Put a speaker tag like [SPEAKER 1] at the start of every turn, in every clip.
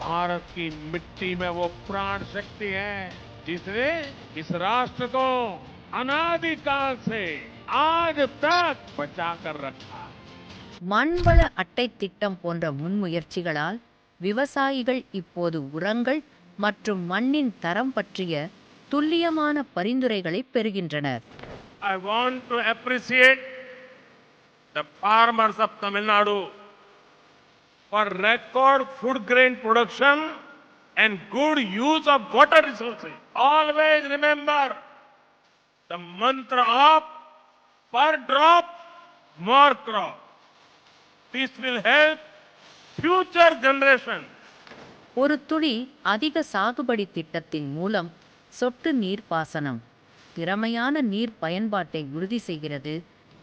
[SPEAKER 1] भारत की मिट्टी में वो प्राण शक्ति है जिसने इस राष्ट्र को अनादिकाल से आज तक बचा कर रखा है
[SPEAKER 2] மண்வள அட்டை திட்டம் போன்ற முன்முயற்சிகளால் விவசாயிகள் இப்போது உரங்கள் மற்றும் மண்ணின் தரம் பற்றிய துல்லியமான பரிந்துரைகளை பெறுகின்றனர்
[SPEAKER 1] I want to appreciate the farmers of Tamil Nadu for record food grain production and good use of water resources. Always remember the mantra of per drop, more crop. This will help future generations
[SPEAKER 2] ஒரு துளி அதிக சாகுபடி திட்டத்தின் மூலம் சொட்டு நீர் பாசனம் திறமையான நீர் பயன்பாட்டை உறுதி செய்கிறது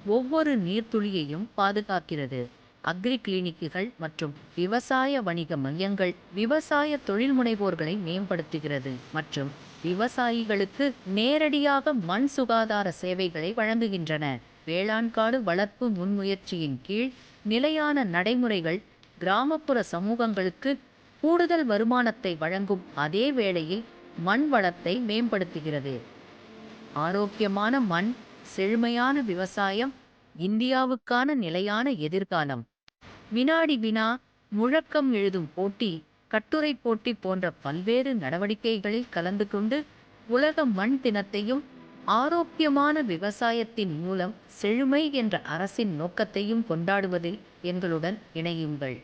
[SPEAKER 2] ஒவ்வொரு நீர்த்துளியையும் பாதுகாக்கிறது அக்ரி கிளினிக்குகள் மற்றும் விவசாய வணிக மையங்கள் விவசாய தொழில் முனைவோர்களை மேம்படுத்துகிறது மற்றும் விவசாயிகளுக்கு நேரடியாக மண் சுகாதார சேவைகளை வழங்குகின்றன. வேளாண் காடு வளர்ப்பு முன்முயற்சியின் கீழ் நிலையான நடைமுறைகள் கிராமப்புற சமூகங்களுக்கு கூடுதல் வருமானத்தை வழங்கும் அதே வேளையில் மண் வளத்தை மேம்படுத்துகிறது. ஆரோக்கியமான மண் செழுமையான விவசாயம் இந்தியாவுக்கான நிலையான எதிர்காலம் வினாடி வினா முழக்கம் எழுதும் போட்டி கட்டுரை போட்டி போன்ற பல்வேறு நடவடிக்கைகளில் கலந்து கொண்டு உலக மண் தினத்தையும் ஆரோக்கியமான விவசாயத்தின் மூலம் செழுமை என்ற அரசின் நோக்கத்தையும் கொண்டாடுவதில் எங்களுடன் இணையுங்கள்.